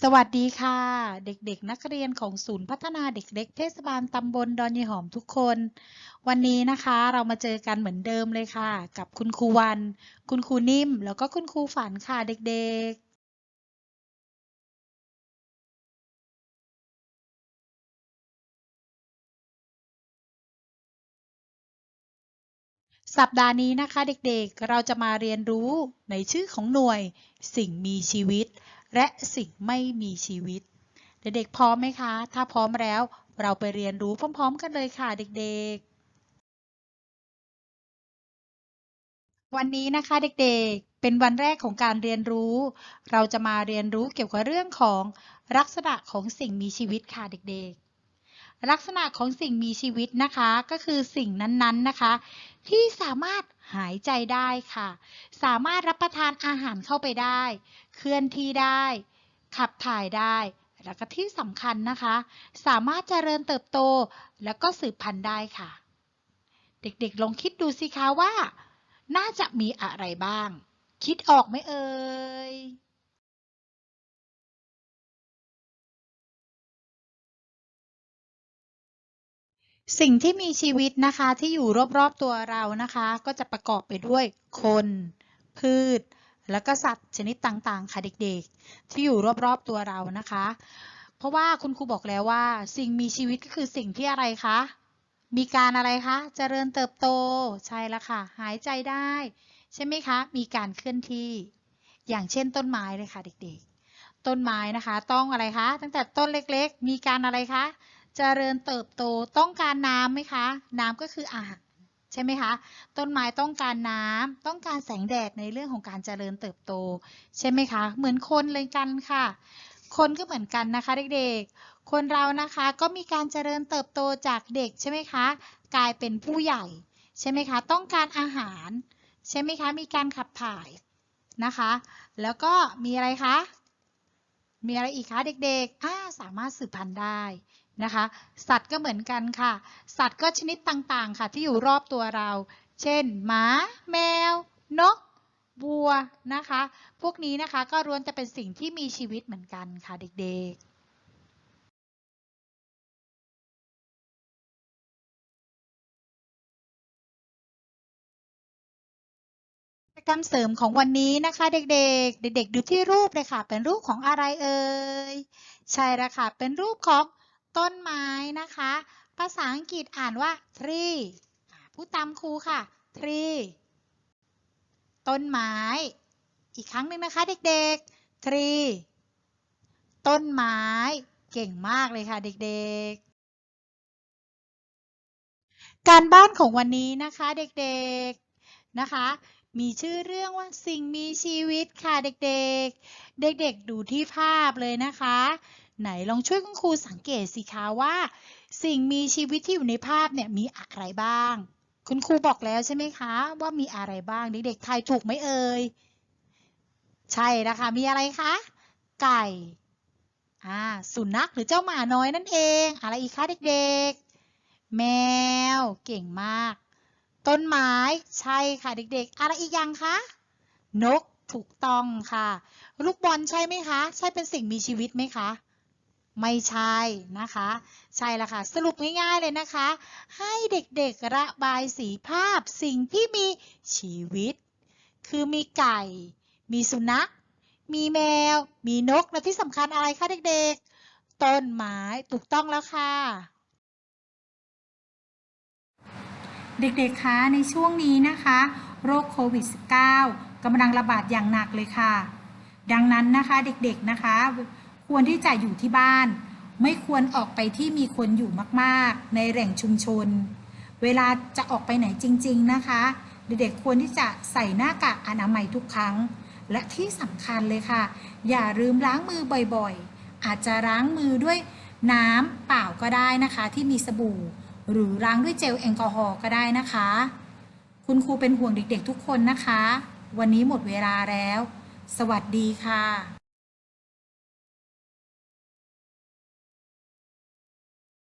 สวัสดีค่ะ เด็กๆ นักเรียนของศูนย์พัฒนาเด็กเล็กเทศบาลตำบลดอนยายหอมทุกคน วันนี้นะคะเรามาเจอกันเหมือนเดิมเลยค่ะ กับคุณครูวัน คุณครูนิ่ม แล้วก็คุณครูฝันค่ะเด็กๆสัปดาห์นี้นะคะเด็กๆ เราจะมาเรียนรู้ในชื่อของหน่วยสิ่งมีชีวิต และสิ่งไม่มีชีวิต เด็กๆพร้อมไหมคะ ถ้าพร้อมแล้วเราไปเรียนรู้พร้อม ๆ กันเลยค่ะเด็กๆ วันนี้นะคะเด็กๆ เป็นวันแรกของการเรียนรู้ เราจะมาเรียนรู้เกี่ยวกับเรื่องของลักษณะของสิ่งมีชีวิตค่ะเด็กๆ ลักษณะของสิ่งมีชีวิตนะคะ ก็คือสิ่งนั้นๆนะคะ ที่สามารถหายใจได้ค่ะ สามารถรับประทานอาหารเข้าไปได้ เคลื่อนที่ได้ ขับถ่ายได้ แล้วก็ที่สำคัญนะคะ สามารถเจริญเติบโตแล้วก็สืบพันธุ์ได้ค่ะ เด็กๆลองคิดดูสิคะว่า น่าจะมีอะไรบ้าง คิดออกไหมเอ่ย สิ่งที่มีชีวิตนะคะที่อยู่รอบๆตัวเรานะคะ ก็จะประกอบไปด้วยคน พืช แล้วก็สัตว์ชนิดต่างๆ ค่ะเด็กๆ ที่อยู่รอบๆตัวเรานะคะ เพราะว่าคุณครูบอกแล้วว่า สิ่งมีชีวิตก็คือสิ่งที่อะไรคะ มีการอะไรคะเจริญเติบโตใช่แล้วค่ะ หายใจได้ ใช่ไหมคะ มีการเคลื่อนที่ อย่างเช่นต้นไม้เลยค่ะเด็กๆ ต้นไม้นะคะ ต้องอะไรคะ ตั้งแต่ต้นเล็กๆ มีการอะไรคะ เจริญเติบโตต้องการน้ำไหมคะ น้ำก็คืออาหารใช่ไหมคะ ต้นไม้ต้องการน้ำต้องการแสงแดดในเรื่องของการเจริญเติบโต ใช่ไหมคะ เหมือนคนเลยกันค่ะ คนก็เหมือนกันนะคะเด็กๆ คนเรานะคะก็มีการเจริญเติบโตจากเด็กใช่ไหมคะ กลายเป็นผู้ใหญ่ใช่ไหมคะ ต้องการอาหาร ใช่ไหมคะ มีการขับถ่ายนะคะ แล้วก็มีอะไรคะ มีอะไรอีกคะเด็กๆอ่าสามารถสืบพันธุ์ได้นะคะ สัตว์ก็เหมือนกันค่ะ สัตว์ก็ชนิดต่างๆค่ะที่อยู่รอบตัวเรา เช่น หมา แมว นกวัวนะคะ พวกนี้นะคะก็ล้วนจะเป็นสิ่งที่มีชีวิตเหมือนกันค่ะเด็กๆ กรรมเสริมของวันนี้นะคะ เด็กๆ เด็กๆ ดูที่รูปเลยค่ะ เป็นรูปของอะไรเอ่ย ใช่ล้วค่ะ เป็นรูปของต้นไม้นะคะ ภาษาอังกฤษอ่านว่า tree อ่าพูดตามครูค่ะ tree ต้นไม้ อีกครั้งหนึ่งนะคะเด็กๆ tree ต้นไม้ เก่งมากเลยค่ะเด็กๆการบ้านของวันนี้นะคะเด็กๆ นะคะ มีชื่อเรื่องว่าสิ่งมีชีวิตค่ะเด็กๆ เด็กๆดูที่ภาพเลยนะคะ ไหนลองช่วยคุณครูสังเกตสิคะว่า สิ่งมีชีวิตที่อยู่ในภาพเนี่ยมีอะไรบ้าง คุณครูบอกแล้วใช่ไหมคะ ว่ามีอะไรบ้างเด็กๆทายถูกไหมเอ่ยใช่แล้วค่ะมีอะไรคะไก่อ่าสุนัขหรือเจ้าหมาน้อยนั่นเอง อะไรอีกคะเด็กๆ แมวเก่งมาก ต้นไม้ใช่ค่ะเด็กๆ อะไรอีกอย่างคะนกถูกต้องค่ะ ลูกบอลใช่ไหมคะ ใช่เป็นสิ่งมีชีวิตไหมคะ ไม่ใช่นะคะ ใช่แล้วค่ะ สรุปง่ายๆเลยนะคะ ให้เด็กๆระบายสีภาพสิ่งที่มีชีวิต คือมีไก่ มีสุนัข มีแมว มีนกและที่สำคัญอะไรคะเด็กๆ ต้นไม้ถูกต้องแล้วค่ะ เด็กๆ คะในช่วงนี้นะคะ โรคโควิด -19 กำลังระบาดอย่างหนักเลยค่ะ ดังนั้นนะคะเด็กๆนะคะ ควรที่จะอยู่ที่บ้าน ไม่ควรออกไปที่มีคนอยู่มากๆ ในแหล่งชุมชน เวลาจะออกไปไหนจริง ๆนะคะ เด็กๆควรที่จะใส่หน้ากากอนามัยทุกครั้ง และที่สำคัญเลยค่ะ อย่าลืมล้างมือบ่อยๆ อาจจะล้างมือด้วยน้ำเปล่าก็ได้นะคะที่มีสบู่ หรือล้างด้วยเจลแอลกอฮอล์ก็ได้นะคะ คุณครูเป็นห่วงเด็กๆทุกคนนะคะ วันนี้หมดเวลาแล้ว สวัสดีค่ะ